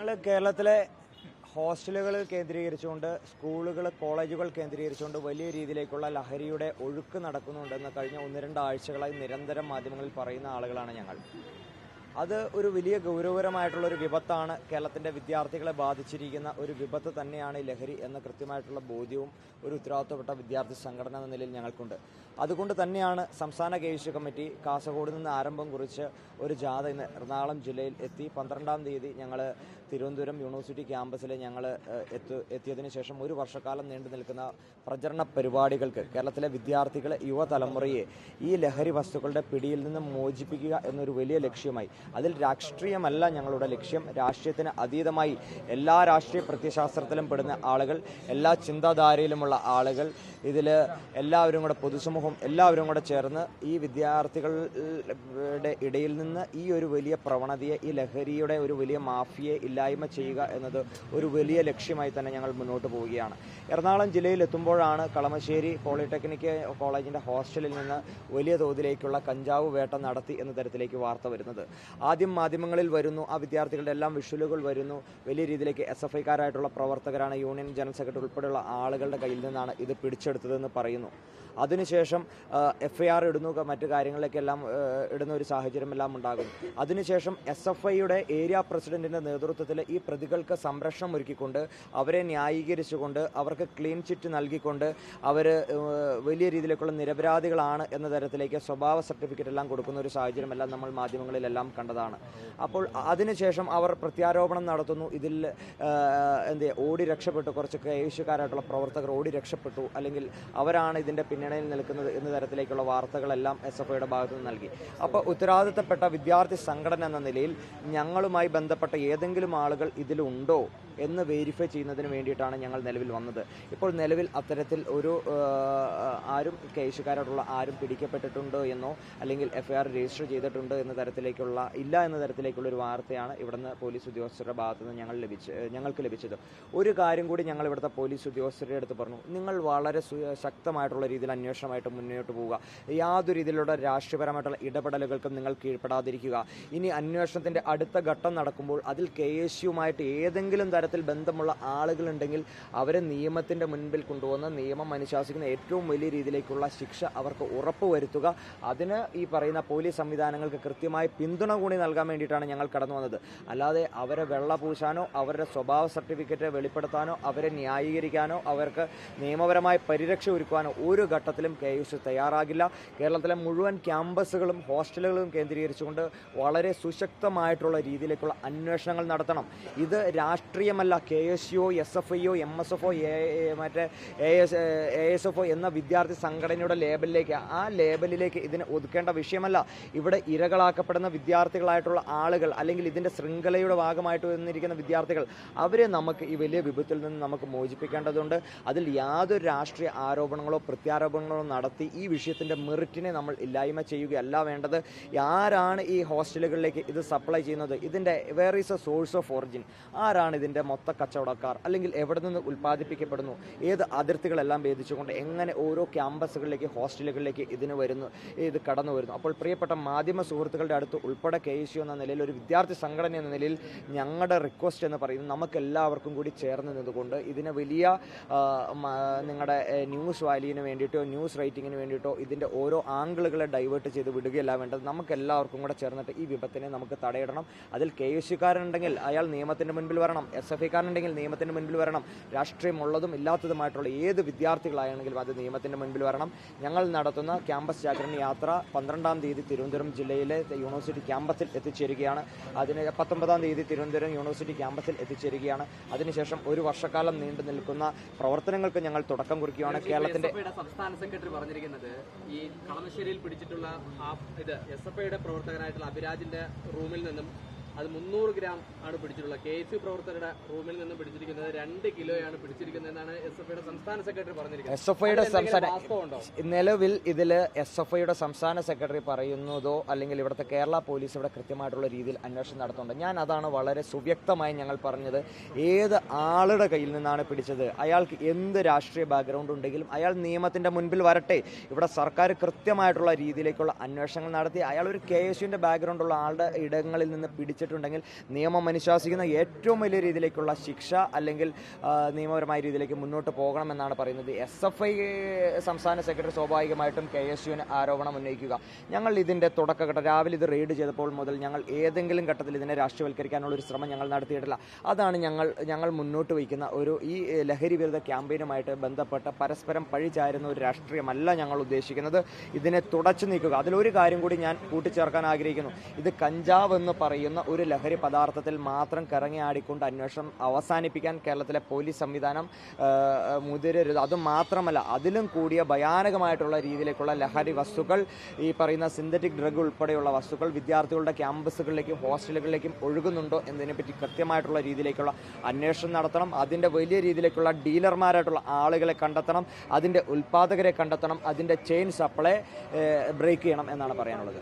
ഞങ്ങൾ കേരളത്തിലെ ഹോസ്റ്റലുകൾ കേന്ദ്രീകരിച്ചുകൊണ്ട് സ്കൂളുകൾ കോളേജുകൾ കേന്ദ്രീകരിച്ചുകൊണ്ട് വലിയ രീതിയിലേക്കുള്ള ലഹരിയുടെ ഒഴുക്ക് നടക്കുന്നുണ്ടെന്ന് കഴിഞ്ഞ ഒന്ന് രണ്ട് ആഴ്ചകളായി നിരന്തരം മാധ്യമങ്ങളിൽ പറയുന്ന ആളുകളാണ് ഞങ്ങൾ. അത് ഒരു വലിയ ഗൗരവകരമായിട്ടുള്ള ഒരു വിപത്താണ് കേരളത്തിന്റെ വിദ്യാർത്ഥികളെ ബാധിച്ചിരിക്കുന്ന ഒരു വിപത്ത് തന്നെയാണ് ഈ ലഹരി എന്ന കൃത്യമായിട്ടുള്ള ബോധ്യവും ഒരു ഉത്തരവാദിത്തപ്പെട്ട വിദ്യാർത്ഥി സംഘടന എന്ന നിലയിൽ ഞങ്ങൾക്കുണ്ട്. അതുകൊണ്ട് തന്നെയാണ് സംസ്ഥാന കേസ് കമ്മിറ്റി കാസർഗോഡ് നിന്ന് ആരംഭം കുറിച്ച് ഒരു ജാഥ ഇന്ന് എറണാകുളം ജില്ലയിൽ എത്തി. പന്ത്രണ്ടാം തീയതി ഞങ്ങൾ തിരുവനന്തപുരം യൂണിവേഴ്സിറ്റി ക്യാമ്പസിൽ ഞങ്ങൾ എത്തു എത്തിയതിനു ശേഷം ഒരു വർഷക്കാലം നീണ്ടു നിൽക്കുന്ന പ്രചരണ പരിപാടികൾക്ക് കേരളത്തിലെ വിദ്യാർത്ഥികളെ യുവതലമുറയെ ഈ ലഹരി വസ്തുക്കളുടെ പിടിയിൽ നിന്ന് മോചിപ്പിക്കുക എന്നൊരു വലിയ ലക്ഷ്യമായി അതിൽ രാഷ്ട്രീയമല്ല ഞങ്ങളുടെ ലക്ഷ്യം. രാഷ്ട്രീയത്തിന് അതീതമായി എല്ലാ രാഷ്ട്രീയ പ്രത്യശാസ്ത്രത്തിലും പെടുന്ന ആളുകൾ എല്ലാ ചിന്താധാരയിലുമുള്ള ആളുകൾ ഇതിൽ എല്ലാവരും കൂടെ പൊതുസമൂഹം എല്ലാവരും കൂടെ ചേർന്ന് ഈ വിദ്യാർത്ഥികളുടെ ഇടയിൽ നിന്ന് ഈ ഒരു വലിയ പ്രവണതയെ ഈ ലഹരിയുടെ ഒരു വലിയ മാഫിയെ ഇല്ലായ്മ ചെയ്യുക എന്നത് ഒരു വലിയ ലക്ഷ്യമായി തന്നെ ഞങ്ങൾ മുന്നോട്ട് പോവുകയാണ്. എറണാകുളം ജില്ലയിൽ എത്തുമ്പോഴാണ് കളമശ്ശേരി പോളിടെക്നിക് കോളേജിന്റെ ഹോസ്റ്റലിൽ നിന്ന് വലിയ തോതിലേക്കുള്ള കഞ്ചാവ് വേട്ട നടത്തി എന്ന തരത്തിലേക്ക് വാർത്ത വരുന്നത്. ആദ്യം മാധ്യമങ്ങളിൽ വരുന്നു ആ വിദ്യാർത്ഥികളുടെ എല്ലാം വിഷ്വലുകൾ വരുന്നു. വലിയ രീതിയിലേക്ക് എസ് എഫ് ഐക്കാരായിട്ടുള്ള പ്രവർത്തകരാണ് യൂണിയൻ ജനറൽ സെക്രട്ടറി ഉൾപ്പെടെയുള്ള ആളുകളുടെ കയ്യിൽ നിന്നാണ് ഇത് പിടിച്ചെടുത്തതെന്ന് പറയുന്നു. അതിനുശേഷം എഫ് ഐ ആർ ഇടുന്നു മറ്റു കാര്യങ്ങളിലേക്കെല്ലാം ഇടുന്ന ഒരു സാഹചര്യം എല്ലാം ഉണ്ടാകും അതിനുശേഷം എസ് എഫ് ഐയുടെ ഏരിയ പ്രസിഡന്റിന്റെ നേതൃത്വത്തിൽ ഈ പ്രതികൾക്ക് സംരക്ഷണം ഒരുക്കിക്കൊണ്ട് അവരെ ന്യായീകരിച്ചുകൊണ്ട് അവർക്ക് ക്ലീൻ ചിറ്റ് നൽകിക്കൊണ്ട് അവർ വലിയ രീതിയിലേക്കുള്ള നിരപരാധികളാണ് എന്ന തരത്തിലേക്ക് സ്വഭാവ സർട്ടിഫിക്കറ്റ് എല്ലാം കൊടുക്കുന്ന ഒരു സാഹചര്യമെല്ലാം നമ്മൾ മാധ്യമങ്ങളിലെല്ലാം കണ്ടതാണ്. അപ്പോൾ അതിനുശേഷം അവർ പ്രത്യാരോപണം നടത്തുന്നു. ഇതിൽ എന്ത് ഓടി രക്ഷപ്പെട്ടു. കുറച്ച് കേശുകാരായിട്ടുള്ള പ്രവർത്തകർ ഓടി രക്ഷപ്പെട്ടു. അല്ലെങ്കിൽ അവരാണ് ഇതിന്റെ പിന്നണിയിൽ നിൽക്കുന്നത് എന്ന തരത്തിലേക്കുള്ള വാർത്തകളെല്ലാം എസ് എഫ് ഐയുടെ ഭാഗത്തു നിന്ന് നൽകി. അപ്പോൾ ഉത്തരവാദിത്തപ്പെട്ട വിദ്യാർത്ഥി സംഘടന എന്ന നിലയിൽ ഞങ്ങളുമായി ബന്ധപ്പെട്ട ഏതെങ്കിലും ആളുകൾ ഇതിലുണ്ടോ? എന്ന് വെരിഫൈ ചെയ്യുന്നതിന് വേണ്ടിയിട്ടാണ് ഞങ്ങൾ നിലവിൽ വന്നത്. ഇപ്പോൾ നിലവിൽ അത്തരത്തിൽ ഒരു ആരും കേസുകാരായിട്ടുള്ള ആരും പിടിക്കപ്പെട്ടിട്ടുണ്ടോ എന്നോ അല്ലെങ്കിൽ എഫ്ഐആർ രജിസ്റ്റർ ചെയ്തിട്ടുണ്ടോ എന്ന തരത്തിലേക്കുള്ള ഇല്ല എന്ന തരത്തിലേക്കുള്ള ഒരു വാർത്തയാണ് ഇവിടുന്ന് പോലീസ് ഉദ്യോഗസ്ഥരുടെ ഭാഗത്തു നിന്ന് ഞങ്ങൾ ലഭിച്ച് ഞങ്ങൾക്ക് ലഭിച്ചത്. ഒരു കാര്യം കൂടി ഞങ്ങൾ ഇവിടുത്തെ പോലീസ് ഉദ്യോഗസ്ഥരുടെ അടുത്ത് പറഞ്ഞു. നിങ്ങൾ വളരെ ശക്തമായിട്ടുള്ള രീതിയിൽ അന്വേഷണമായിട്ട് മുന്നോട്ട് പോവുക. യാതൊരു രീതിയിലുള്ള രാഷ്ട്രീയപരമായിട്ടുള്ള ഇടപെടലുകൾക്കും നിങ്ങൾ കീഴ്പ്പെടാതിരിക്കുക. ഇനി അന്വേഷണത്തിന്റെ അടുത്ത ഘട്ടം നടക്കുമ്പോൾ അതിൽ കെ എസ് യുമായിട്ട് ഏതെങ്കിലും തരത്തിൽ ബന്ധമുള്ള ആളുകളുണ്ടെങ്കിൽ അവരെ നിയമത്തിന്റെ മുൻപിൽ കൊണ്ടുവന്ന് നിയമം അനുശാസിക്കുന്ന ഏറ്റവും വലിയ രീതിയിലേക്കുള്ള ശിക്ഷ അവർക്ക് ഉറപ്പുവരുത്തുക. അതിന് ഈ പറയുന്ന പോലീസ് സംവിധാനങ്ങൾക്ക് കൃത്യമായി പിന്തുണ കൂടി നൽകാൻ വേണ്ടിയിട്ടാണ് ഞങ്ങൾ കടന്നു വന്നത്. അല്ലാതെ അവരെ വെള്ള പൂശാനോ അവരുടെ സ്വഭാവ സർട്ടിഫിക്കറ്റ് വെളിപ്പെടുത്താനോ അവരെ ന്യായീകരിക്കാനോ അവർക്ക് നിയമപരമായ പരിരക്ഷ ഒരുക്കുവാനോ ഒരു ഘട്ടത്തിലും കെ യു സി തയ്യാറാകില്ല. കേരളത്തിലെ മുഴുവൻ ക്യാമ്പസുകളും ഹോസ്റ്റലുകളും കേന്ദ്രീകരിച്ചുകൊണ്ട് വളരെ സുശക്തമായിട്ടുള്ള രീതിയിലേക്കുള്ള അന്വേഷണങ്ങൾ നടത്തണം. ഇത് രാഷ്ട്രീയമല്ല K S U S F I O M S F O മറ്റേ A S A S F O എന്ന വിദ്യാർത്ഥി സംഘടനയുടെ ലേബലിലേക്ക്. ആ ലേബലിലേക്ക് ഇതിനെ ഒതുക്കേണ്ട വിഷയമല്ല. ഇവിടെ ഇരകളാക്കപ്പെടുന്ന വിദ്യാർത്ഥികളായിട്ടുള്ള ആളുകൾ അല്ലെങ്കിൽ ഇതിന്റെ ശൃംഖലയുടെ ഭാഗമായിട്ട് വന്നിരിക്കുന്ന വിദ്യാർത്ഥികൾ അവരെ നമുക്ക് ഈ വലിയ വിപത്തിൽ നിന്ന് നമുക്ക് മോചിപ്പിക്കേണ്ടതുണ്ട്. അതിൽ യാതൊരു രാഷ്ട്രീയ ആരോപണങ്ങളോ പ്രത്യാരോപണങ്ങളോ നടത്തി ഈ വിഷയത്തിന്റെ മെറിറ്റിനെ നമ്മൾ ഇല്ലായ്മ ചെയ്യുകയല്ല വേണ്ടത്. ആരാണ് ഈ ഹോസ്റ്റലുകളിലേക്ക് ഇത് സപ്ലൈ ചെയ്യുന്നത്? ഇതിന്റെ where is a source of origin ആരാണ് ഇതിന്റെ മൊത്ത കച്ചവടക്കാർ അല്ലെങ്കിൽ എവിടെ നിന്ന് ഉൽപ്പാദിപ്പിക്കപ്പെടുന്നു ഏത് അതിർത്തികളെല്ലാം ഭേദിച്ചുകൊണ്ട് എങ്ങനെ ഓരോ ക്യാമ്പസുകളിലേക്ക് ഹോസ്റ്റലുകളിലേക്ക് ഇതിന് വരുന്നു ഇത് കടന്നു വരുന്നു. അപ്പോൾ പ്രിയപ്പെട്ട മാധ്യമ സുഹൃത്തുക്കളുടെ അടുത്ത് ഉൾപ്പെടെ കെ എസ് യു എന്ന നിലയിൽ ഒരു വിദ്യാർത്ഥി സംഘടന എന്ന നിലയിൽ ഞങ്ങളുടെ റിക്വസ്റ്റ് എന്ന് പറയുന്നത് നമുക്ക് എല്ലാവർക്കും കൂടി ചേർന്ന് നിന്നുകൊണ്ട് ഇതിനെ വലിയ നിങ്ങളുടെ ന്യൂസ് വാല്യൂവിന് വേണ്ടിയിട്ടോ ന്യൂസ് റൈറ്റിങ്ങിന് വേണ്ടിയിട്ടോ ഇതിന്റെ ഓരോ ആംഗിളുകളെ ഡൈവേർട്ട് ചെയ്ത് വിടുകയല്ല വേണ്ടത്. നമുക്ക് എല്ലാവർക്കും കൂടെ ചേർന്നിട്ട് ഈ വിപത്തിനെ നമുക്ക് തടയിടണം. അതിൽ കെ എസ് യുക്കാരുണ്ടെങ്കിൽ അയാൾ നിയമത്തിന്റെ മുൻപിൽ വരണം. എസ് എഫ് നിയമത്തിന് മുൻപിൽ വരണം. രാഷ്ട്രീയമുള്ളതും ഇല്ലാത്തതുമായിട്ടുള്ള ഏത് വിദ്യാർത്ഥികളാണെങ്കിലും അത് നിയമത്തിന്റെ മുൻപിൽ വരണം. ഞങ്ങൾ നടത്തുന്ന ക്യാമ്പസ് ജാഗരണ യാത്ര പന്ത്രണ്ടാം തീയതി തിരുവനന്തപുരം ജില്ലയിലെ യൂണിവേഴ്സിറ്റി ക്യാമ്പസിൽ എത്തിച്ചേരുകയാണ്. അതിന് പത്തൊമ്പതാം തീയതി തിരുവനന്തപുരം യൂണിവേഴ്സിറ്റി ക്യാമ്പസിൽ എത്തിച്ചേരുകയാണ്. അതിനുശേഷം ഒരു വർഷക്കാലം നീണ്ടു നിൽക്കുന്ന പ്രവർത്തനങ്ങൾക്ക് ഞങ്ങൾ തുടക്കം കുറിക്കുകയാണ്. കേരളത്തിന്റെ സംസ്ഥാന സെക്രട്ടറി പറഞ്ഞിരിക്കുന്നത് ഈ കളമശ്ശേരിയിൽ പിടിച്ചിട്ടുള്ള ഇത് എസ് എഫ് ഐയുടെ പ്രവർത്തകനായിട്ടുള്ള അഭിരാജിന്റെ റൂമിൽ നിന്നും അത് മുന്നൂറ് ഗ്രാം ആണ് പിടിച്ചിട്ടുള്ളത് കെ എസ് യു പ്രവർത്തകരുടെ റൂമിൽ നിന്നും പിടിച്ചിരിക്കുന്നത് രണ്ട് കിലോയാണ് പിടിച്ചിരിക്കുന്നതെന്നാണ് എസ് എഫ് ഐയുടെ സംസ്ഥാന സെക്രട്ടറി പറഞ്ഞിരിക്കുന്നത്. എസ് എഫ് ഐയുടെ സംസ്ഥാന നിലവിൽ ഇതിൽ എസ് എഫ് ഐയുടെ സംസ്ഥാന സെക്രട്ടറി പറയുന്നതോ അല്ലെങ്കിൽ ഇവിടുത്തെ കേരള പോലീസ് ഇവിടെ കൃത്യമായിട്ടുള്ള രീതിയിൽ അന്വേഷണം നടത്തുന്നുണ്ട്. ഞാൻ അതാണ് വളരെ സുവ്യക്തമായി ഞങ്ങൾ പറഞ്ഞത്. ഏത് ആളുടെ കയ്യിൽ നിന്നാണ് പിടിച്ചത്? അയാൾക്ക് എന്ത് രാഷ്ട്രീയ ബാക്ക്ഗ്രൗണ്ട് ഉണ്ടെങ്കിലും അയാൾ നിയമത്തിന്റെ മുൻപിൽ വരട്ടെ. ഇവിടെ സർക്കാർ കൃത്യമായിട്ടുള്ള രീതിയിലേക്കുള്ള അന്വേഷണങ്ങൾ നടത്തി. അയാൾ ഒരു കെ എസ് യുവിന്റെ ബാക്ക്ഗ്രൗണ്ട് ഉള്ള ആളുടെ ഇടങ്ങളിൽ നിന്ന് പിടിച്ചിട്ട് ചെയ്തിട്ടുണ്ടെങ്കിൽ നിയമം അനുശാസിക്കുന്ന ഏറ്റവും വലിയ രീതിയിലേക്കുള്ള ശിക്ഷ അല്ലെങ്കിൽ നിയമപരമായ രീതിയിലേക്ക് മുന്നോട്ട് പോകണമെന്നാണ് പറയുന്നത്. എസ് എഫ് ഐ സംസ്ഥാന സെക്രട്ടറി സ്വാഭാവികമായിട്ടും കെ എസ് യുവിന് ആരോപണം ഉന്നയിക്കുക. ഞങ്ങൾ ഇതിന്റെ തുടക്കഘട്ടം രാവിലെ ഇത് റെയ്ഡ് ചെയ്തപ്പോൾ മുതൽ ഞങ്ങൾ ഏതെങ്കിലും ഘട്ടത്തിൽ ഇതിനെ രാഷ്ട്രീയവൽക്കരിക്കാനുള്ള ഒരു ശ്രമം ഞങ്ങൾ നടത്തിയിട്ടില്ല. അതാണ് ഞങ്ങൾ ഞങ്ങൾ മുന്നോട്ട് വയ്ക്കുന്ന ഒരു ഈ ലഹരി വിരുദ്ധ ക്യാമ്പയിനുമായിട്ട് ബന്ധപ്പെട്ട പരസ്പരം പഴിചാരുന്ന ഒരു രാഷ്ട്രീയമല്ല ഞങ്ങൾ ഉദ്ദേശിക്കുന്നത്. ഇതിനെ തുടച്ചു നീക്കുക. അതിലൊരു കാര്യം കൂടി ഞാൻ കൂട്ടിച്ചേർക്കാൻ ആഗ്രഹിക്കുന്നു. ഇത് കഞ്ചാവ് എന്ന് പറയുന്ന ഒരു ലഹരി പദാർത്ഥത്തിൽ മാത്രം കറങ്ങി ആടിക്കൊണ്ട് അന്വേഷണം അവസാനിപ്പിക്കാൻ കേരളത്തിലെ പോലീസ് സംവിധാനം മുതിരരുത്. അത് മാത്രമല്ല അതിലും കൂടിയ ഭയാനകമായിട്ടുള്ള രീതിയിലേക്കുള്ള ലഹരി വസ്തുക്കൾ ഈ പറയുന്ന സിന്തറ്റിക് ഡ്രഗ് ഉൾപ്പെടെയുള്ള വസ്തുക്കൾ വിദ്യാർത്ഥികളുടെ ക്യാമ്പസുകളിലേക്കും ഹോസ്റ്റലുകളിലേക്കും ഒഴുകുന്നുണ്ടോ എന്നതിനെപ്പറ്റി കൃത്യമായിട്ടുള്ള രീതിയിലേക്കുള്ള അന്വേഷണം നടത്തണം. അതിന്റെ വലിയ രീതിയിലേക്കുള്ള ഡീലർമാരായിട്ടുള്ള ആളുകളെ കണ്ടെത്തണം. അതിന്റെ ഉൽപ്പാദകരെ കണ്ടെത്തണം. അതിന്റെ ചെയിൻ സപ്ലൈ ബ്രേക്ക് ചെയ്യണം എന്നാണ് പറയാനുള്ളത്.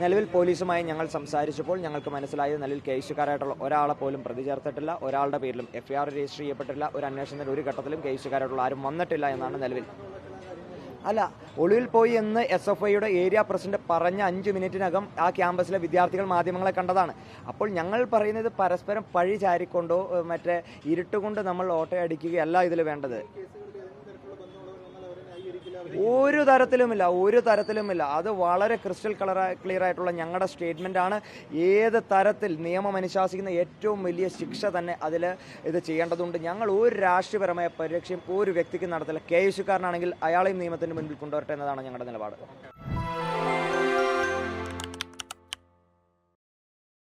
നിലവിൽ പോലീസുമായി ഞങ്ങൾ സംസാരിച്ചപ്പോൾ ഞങ്ങൾക്ക് മനസ്സിലായത് നിലയിൽ കേസുകാരായിട്ടുള്ള ഒരാളെ പോലും പ്രതി ചേർത്തിട്ടില്ല ഒരാളുടെ പേരിലും എഫ്ഐആർ രജിസ്റ്റർ ചെയ്യപ്പെട്ടില്ല ഒരു അന്വേഷണത്തിൽ ഒരു ഘട്ടത്തിലും കേസുകാരായിട്ടുള്ള ആരും വന്നിട്ടില്ല എന്നാണ് നിലവിൽ. അല്ല ഒളിവിൽ പോയി എന്ന് എസ് എഫ് ഐയുടെ ഏരിയ പ്രസിഡന്റ് പറഞ്ഞ അഞ്ച് മിനിറ്റിനകം ആ ക്യാമ്പസിലെ വിദ്യാർത്ഥികൾ മാധ്യമങ്ങളെ കണ്ടതാണ്. അപ്പോൾ ഞങ്ങൾ പറയുന്നത് പരസ്പരം പഴി ചാരിക്കൊണ്ടോ മറ്റേ ഇരുട്ടുകൊണ്ട് നമ്മൾ ഓട്ടയടിക്കുകയല്ല ഇതിൽ വേണ്ടത്. ഒരു തരത്തിലുമില്ല ഒരു തരത്തിലുമില്ല. അത് വളരെ ക്രിസ്റ്റൽ കളർ ക്ലിയർ ആയിട്ടുള്ള ഞങ്ങളുടെ സ്റ്റേറ്റ്മെന്റ് ആണ്. ഏത് തരത്തിൽ നിയമം അനുശാസിക്കുന്ന ഏറ്റവും വലിയ ശിക്ഷ തന്നെ അതിൽ ഇത് ചെയ്യേണ്ടതുണ്ട്. ഞങ്ങൾ ഒരു രാഷ്ട്രീയപരമായ പരിരക്ഷയും ഒരു വ്യക്തിക്ക് നടത്തില്ല. കെ എസുകാരനാണെങ്കിൽ അയാളെയും നിയമത്തിന് മുൻപിൽ കൊണ്ടുവരട്ടെ എന്നതാണ് ഞങ്ങളുടെ നിലപാട്.